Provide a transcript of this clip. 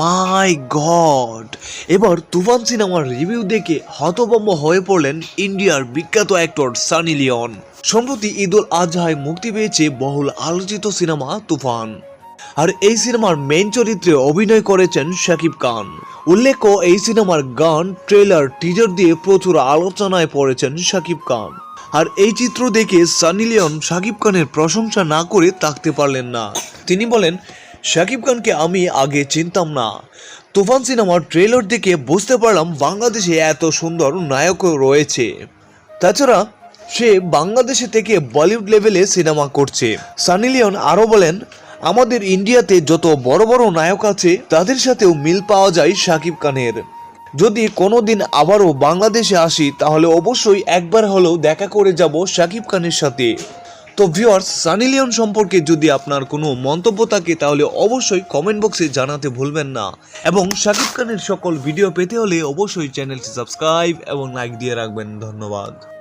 মাই god. এবার তুফান সিনেমার review দেখে হতভম্ব হয়ে পড়লেন ইন্ডিয়ার বিখ্যাত অ্যাক্টর সানি লিওন। সম্প্রতি ঈদুল আজহায় মুক্তি পেয়েছে বহুল আলোচিত সিনেমা তুফান। আর এই সিনেমার মেইন চরিত্রে অভিনয় করেছেন শাকিব খান। উল্লেখ্য, এই সিনেমার গান ট্রেলার টিজার দিয়ে প্রচুর আলোচনায় পড়েছেন শাকিব খান। আর এই চিত্র দেখে সানি লিওন শাকিব খানের প্রশংসা না করে থাকতে পারলেন না। তিনি বলেন শাকিব খানকে আমি আগে চিনতাম না। তুফান সিনেমার ট্রেলার দেখে বুঝতে পারলাম বাংলাদেশে এত সুন্দর নায়কও রয়েছে। তাছাড়া সে বাংলাদেশে থেকে বলিউড লেভেলে সিনেমা করছে। সানি লিওন আরও বলেন, আমাদের ইন্ডিয়াতে যত বড় বড় নায়ক আছে, তাদের সাথেও মিল পাওয়া যায় শাকিব খানের। যদি কোনো দিন আবারও বাংলাদেশে আসি, তাহলে অবশ্যই একবার হলেও দেখা করে যাব শাকিব খানের সাথে। তো ভিউয়ার্স সানি লিওন সম্পর্কে যদি আপনার কোনো মন্তব্য থাকে, তাহলে অবশ্যই কমেন্ট বক্সে জানাতে ভুলবেন না। এবং শাকিব খানের সকল ভিডিও পেতে হলে অবশ্যই চ্যানেলটি সাবস্ক্রাইব এবং লাইক দিয়ে রাখবেন। ধন্যবাদ।